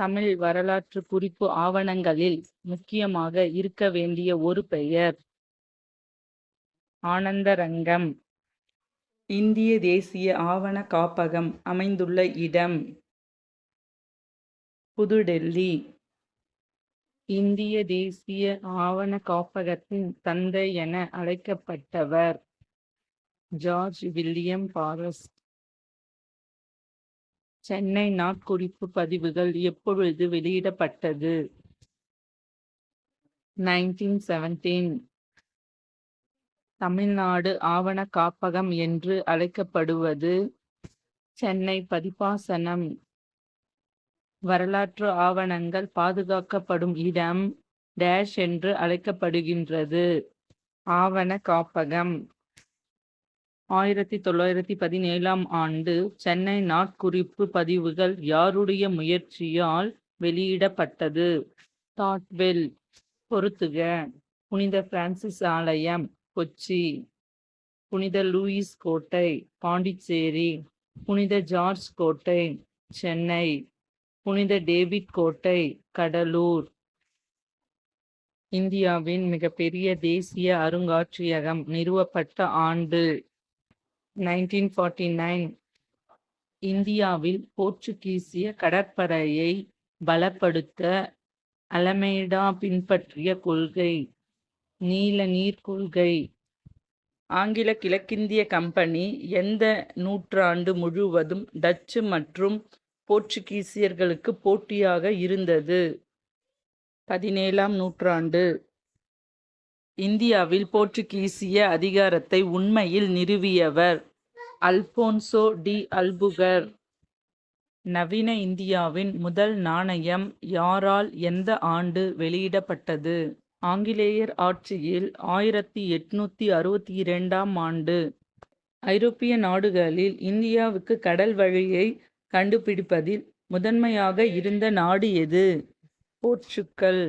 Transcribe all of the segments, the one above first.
தமிழ் வரலாற்று குறிப்பு ஆவணங்களில் முக்கியமாக இருக்க வேண்டிய ஒரு பெயர். ஆனந்தரங்கம். இந்திய தேசிய ஆவண காப்பகம் அமைந்துள்ள இடம். புதுடெல்லி. இந்திய தேசிய ஆவண காப்பகத்தின் தந்தை என அழைக்கப்பட்டவர் ஜார்ஜ் வில்லியம் பாரஸ்ட் சென்னை நாட்குறிப்பு பதிவுகள் எப்பொழுது வெளியிடப்பட்டது? நைன்டீன் செவன்டீன் தமிழ்நாடு ஆவண காப்பகம் என்று அழைக்கப்படுவது சென்னை பதிப்பாசனம். வரலாற்று ஆவணங்கள் பாதுகாக்கப்படும் இடம் டேஷ் என்று அழைக்கப்படுகின்றது. ஆவண காப்பகம் ஆயிரத்தி தொள்ளாயிரத்தி பதினேழாம் ஆண்டு சென்னை நாட்குறிப்பு பதிவுகள் யாருடைய முயற்சியால் வெளியிடப்பட்டது? டாட்வெல் பொருத்துக புனித பிரான்சிஸ் ஆலயம் கொச்சி. புனித லூயிஸ் கோட்டை பாண்டிச்சேரி. புனித ஜார்ஜ் கோட்டை சென்னை. புனித டேவிட் கோட்டை கடலூர். இந்தியாவின் மிகப்பெரிய தேசிய அருங்காட்சியகம் நிறுவப்பட்ட ஆண்டு. நைன்டீன் ஃபார்ட்டி நைன் இந்தியாவில் போர்ச்சுகீசிய கடற்படையை பலப்படுத்த அலமேடா பின்பற்றிய கொள்கை நீல நீர் கொள்கை. ஆங்கில கிழக்கிந்திய கம்பெனி எந்த நூற்றாண்டு முழுவதும் டச்சு மற்றும் போர்ச்சுகீசியர்களுக்கு போட்டியாக இருந்தது? பதினேழாம் நூற்றாண்டு. இந்தியாவில் போர்ச்சுகீசிய அதிகாரத்தை உண்மையில் நிறுவியவர் அல்போன்சோ டி அல்புகர். நவீன இந்தியாவின் முதல் நாணயம் யாரால் எந்த ஆண்டு வெளியிடப்பட்டது? ஆங்கிலேயர் ஆட்சியில் ஆயிரத்தி எட்நூத்தி அறுபத்தி இரண்டாம் ஆண்டு. ஐரோப்பிய நாடுகளில் இந்தியாவுக்கு கடல் வழியை கண்டுபிடிப்பதில் முதன்மையாக இருந்த நாடு எது? போர்ச்சுக்கல்.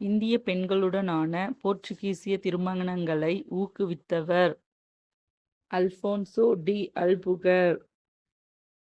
இந்திய பெண்களுடனான போர்ச்சுகீசிய திருமணங்களை ஊக்குவித்தவர். Alfonso de Albuquerque.